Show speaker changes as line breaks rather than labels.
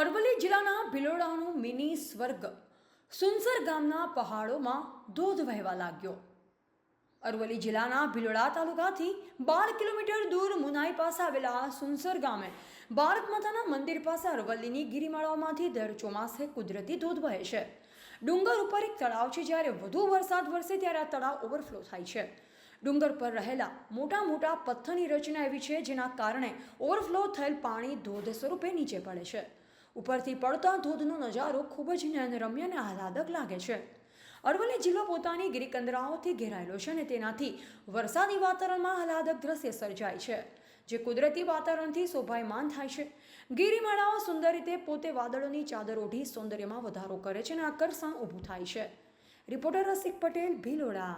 અરવલ્લી જિલ્લાના ભિલોડાનું મિની સ્વર્ગ સુનસર ગામના પહાડોમાં ધોધ વહેવા લાગ્યો. અરવલ્લી જિલ્લાના ભિલોડા તાલુકાથી બાર કિલોમીટર દૂર મુનાઈ પાસે આવેલા સુનસર ગામે ભારત માતાના મંદિર પાસે અરવલ્લીની ગિરિમાળાઓમાંથી દર ચોમાસે કુદરતી ધોધ વહે છે. ડુંગર ઉપર એક તળાવ છે જ્યારે વધુ વરસાદ વરસે ત્યારે આ તળાવ ઓવરફ્લો થાય છે. ડુંગર પર રહેલા મોટા મોટા પથ્થરની રચના એવી છે જેના કારણે ઓવરફ્લો થયેલ પાણી ધોધ સ્વરૂપે નીચે પડે છે. ઉપરથી પડતા ધોધનો નજારો ખૂબ જ નયનરમ્ય અને આહલાદક લાગે છે. અરવલ્લી જિલ્લો પોતાની ગિરિકંદરાઓથી ઘેરાયેલો છે અને તેનાથી વરસાદી વાતાવરણમાં આહલાદક દ્રશ્ય સર્જાય છે, જે કુદરતી વાતાવરણથી શોભાયમાન થાય છે. ગિરિમાળાઓ સુંદર રીતે પોતે વાદળોની ચાદર ઓઢી સૌંદર્યમાં વધારો કરે છે અને આકર્ષણ ઊભું થાય છે. રિપોર્ટર રસિક પટેલ, ભીલોડા.